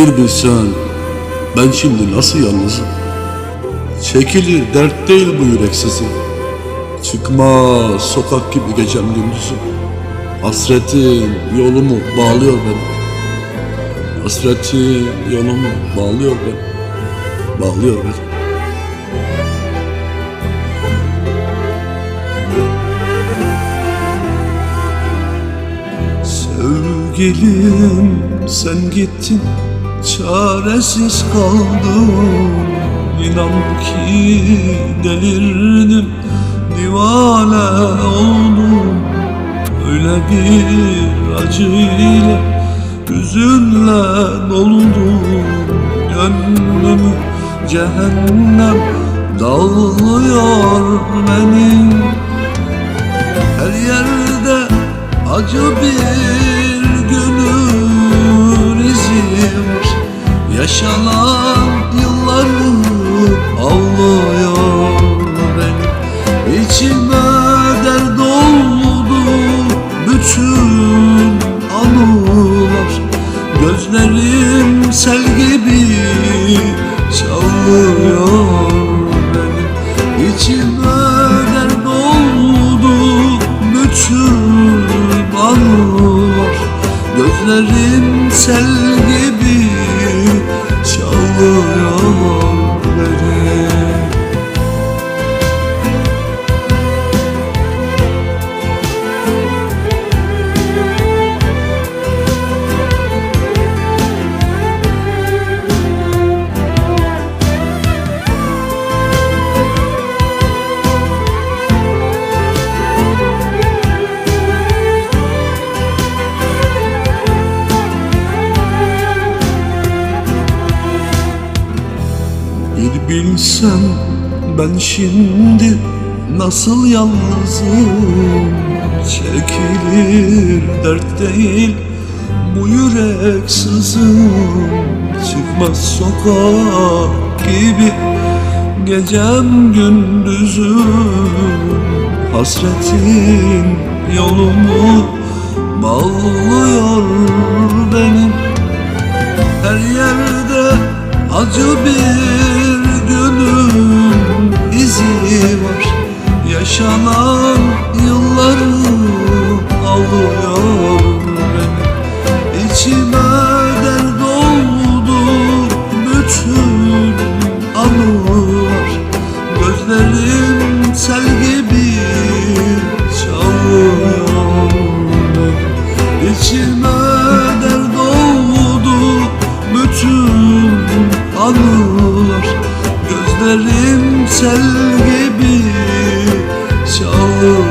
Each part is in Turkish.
Bir bilsen ben şimdi nasıl yalnızım? Çekilir dert değil bu yüreksizim Çıkmaz sokak gibi gecem gündüzüm Hasretin yolumu bağlıyor beni. Hasretin yolumu bağlıyor beni. Bağlıyor beni. Sevgilim sen gittin çaresiz kaldım. İnan ki delirdim. Divane oldum. Öyle bir acıyla hüzünle doldum. Gönlümü cehennem dağılıyor benim. Her yerde acı bir Yaşanan yıllarım ağlıyor benim İçime dert oldu bütün anılar. Gözlerim sel gibi çalıyor benim İçime dert oldu bütün anılar. Gözlerim sel gibi Bir bilsem ben şimdi nasıl yalnızım? Çekilir dert değil bu yürek sızım. Çıkmaz sokak gibi gecem gündüzüm. Hasretin yolumu bağlıyor benim. Her yerde acı bir Yaşanan yılları ağlıyor beni İçime dert oldu bütün anılar. Gözlerim sel gibi çalıyor. Beni İçime dert oldu bütün anılar. Gözlerim sel gibi çalıyor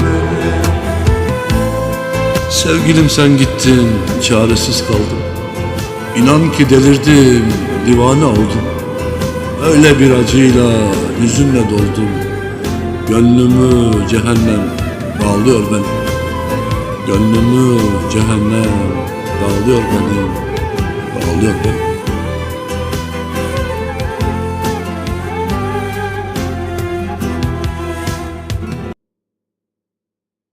beni. Sevgilim sen gittin, çaresiz kaldım İnan ki delirdim, divane oldum. Öyle bir acıyla, hüzünle doldum. Gönlümü cehennem bağlıyor beni Gönlümü cehennem bağlıyor beni Bağlıyor beni